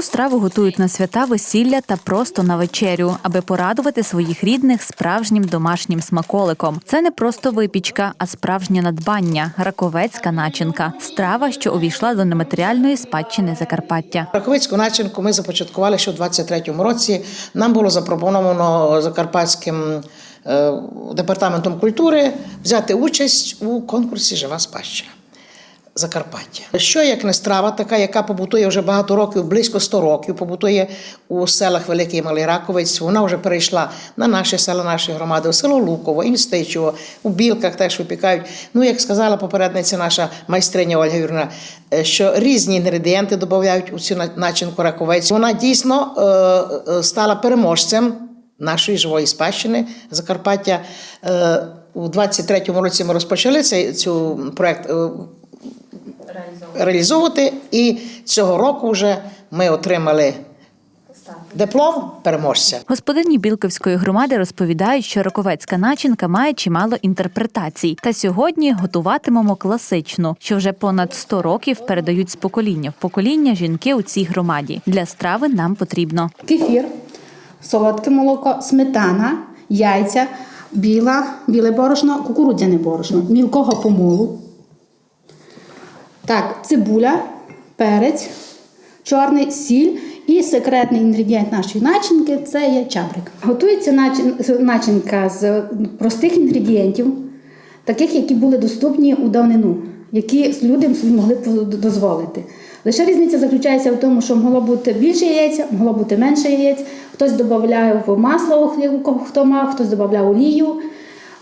Цю страву готують на свята весілля та просто на вечерю, аби порадувати своїх рідних справжнім домашнім смаколиком. Це не просто випічка, а справжнє надбання раковецька начинка. Страва, що увійшла до нематеріальної спадщини Закарпаття. Раковицьку начинку ми започаткували ще у 23-му році. Нам було запропоновано Закарпатським е, департаментом культури взяти участь у конкурсі Жива спадщина. Закарпаття. Що як не страва, така, яка побутує вже багато років, близько 100 років, побутує у селах Великий Малий Раковець. Вона вже перейшла на наші села, наші громади, у село Луково, Інстичево, у Білках теж випікають. Ну, як сказала попередниця наша майстриня Ольга Юрна, е, що різні інгредієнти додають у цю начинку раковець. Вона дійсно е, е, стала переможцем нашої живої спадщини Закарпаття. У 23-му році ми розпочали цей цю проект реалізовувати. І цього року вже ми отримали диплом переможця. Господині Білковської громади розповідають, що раковецька начинка має чимало інтерпретацій. Та сьогодні готуватимемо класичну, що вже понад 100 років передають з покоління в покоління жінки у цій громаді. Для страви нам потрібно кефір, солодке молоко, сметана, яйця, біла, біле борошно, кукурудзяне борошно, мілкого помолу. Так, цибуля, перець, чорний сіль і секретний інгредієнт нашої начинки це є чабрик. Готується начинка з простих інгредієнтів, таких, які були доступні у давнину, які собі могли б дозволити. Лише різниця заключається в тому, що могло бути більше яєць, могло бути менше яєць. Хтось додавав масло, хто мав, хтось додавав олію.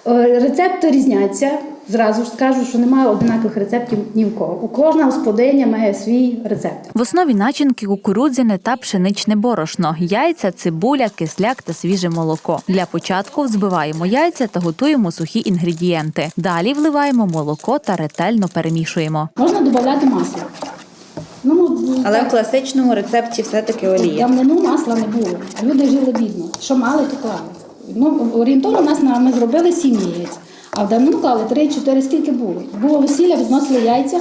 Е, Рецепти різняться. Зразу ж скажу, що немає однакових рецептів ні в кого. У кожна господиня має свій рецепт. в основі начинки кукурудзяне та пшеничне борошно, яйця, цибуля, кисляк та свіже молоко. Для початку взбиваємо яйця та готуємо сухі інгредієнти. Далі вливаємо молоко та ретельно перемішуємо. Можна додати масло. Ну, Але в класичному рецепті все-таки олія. Давнину масла не було. Люди жили бідно. Що мали, то клали. Ну, орієнтовно у нас на ми зробили сім яєць. А в давнину клали 3-4, скільки було. Було весілля, відносили яйця.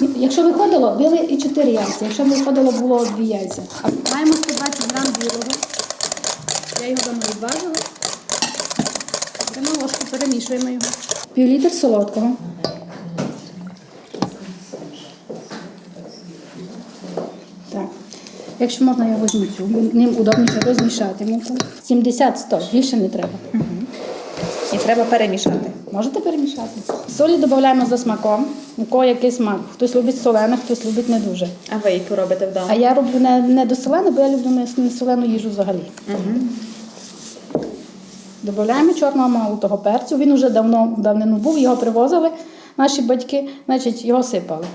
Ну, Якщо виходило, били і 4 яйця. Якщо не виходило, було 2 яйця. А маємо 120 грам білого. Я його давно відважила. Беремо ложку, перемішуємо його. Пів літр солодкого. Якщо можна, я візьму цю. Ним удобніше розмішати муку. 70-100, більше не треба. І треба перемішати. Можете перемішати. Солі додаємо за смаком. У кого який смак. Хтось любить солене, хтось любить не дуже. А ви яку робите вдома? А я роблю не, не до солене, бо я люблю не, солену їжу взагалі. Додаємо чорного молотого перцю. Він уже давно давнину був, його привозили наші батьки, значить його сипали.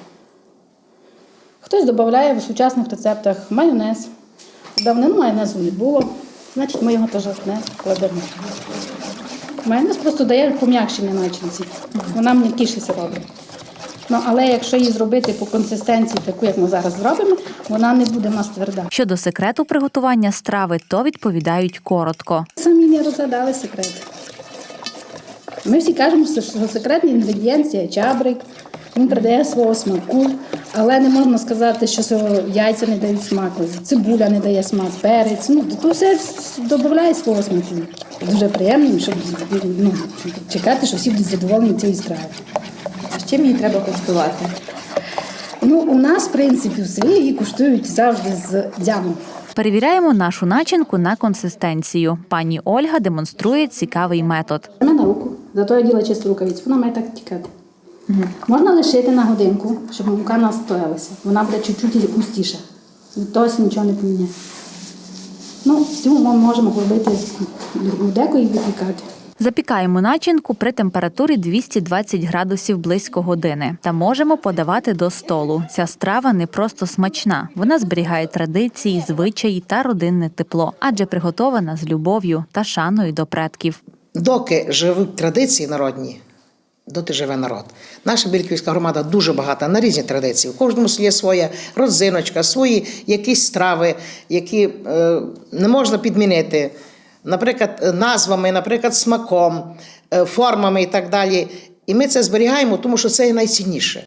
Хтось додає в сучасних рецептах майонез. Давнину майонезу не було, значить ми його теж не кладемо. Майонез просто дає пом'якшення начинці. Вона м'якішіше робить. Ну, але якщо її зробити по консистенції, таку, як ми зараз зробимо, вона не буде в нас тверда. Щодо секрету приготування страви, то відповідають коротко. Самі не розгадали секрет. Ми всі кажемо, що секретний інгредієнт це чабрик, він придає свого смаку, але не можна сказати, що яйця не дають смаку, цибуля не дає смак, перець. Ну, то все додає свого смаку. Дуже приємно, щоб ну, чекати, що всі будуть задоволені цією стравою. А з чим її треба коштувати? Ну, у нас, в принципі, в селі її куштують завжди з дзямом. Перевіряємо нашу начинку на консистенцію. Пані Ольга демонструє цікавий метод. Вона на руку, зато я діла чисту рукавицю, вона має так тікати. Можна лишити на годинку, щоб мука настоялася. Вона буде чуть-чуть густіша. Від того нічого не поміняє. Ну, цю ми можемо робити деко і випікати. Запікаємо начинку при температурі 220 градусів близько години та можемо подавати до столу. Ця страва не просто смачна, вона зберігає традиції, звичаї та родинне тепло, адже приготована з любов'ю та шаною до предків. Доки живуть традиції народні, доти живе народ. Наша Більківська громада дуже багата на різні традиції. У кожному є своя родзиночка, свої якісь страви, які е, не можна підмінити. Наприклад, назвами, наприклад, смаком, е, формами і так далі. І ми це зберігаємо, тому що це є найцінніше.